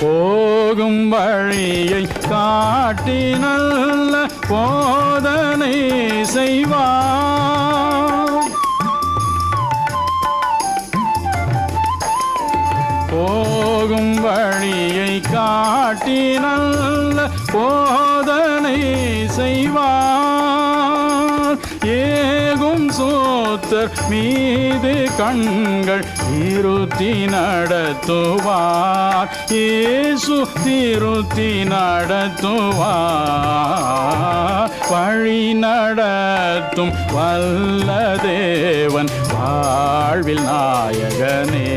போகும் வழியை காட்டி நல்ல போதனை செய்வார் போகும் வழியை காட்டி நல்ல போதனை செய்வார். ஏகும் மூத்தர் மீது கண்கள் இருத்தி நடத்துவார். இயேசு திருத்தி நடத்துவார். வழி நடத்தும் வல்ல தேவன் வாழ்வில் நாயகனே.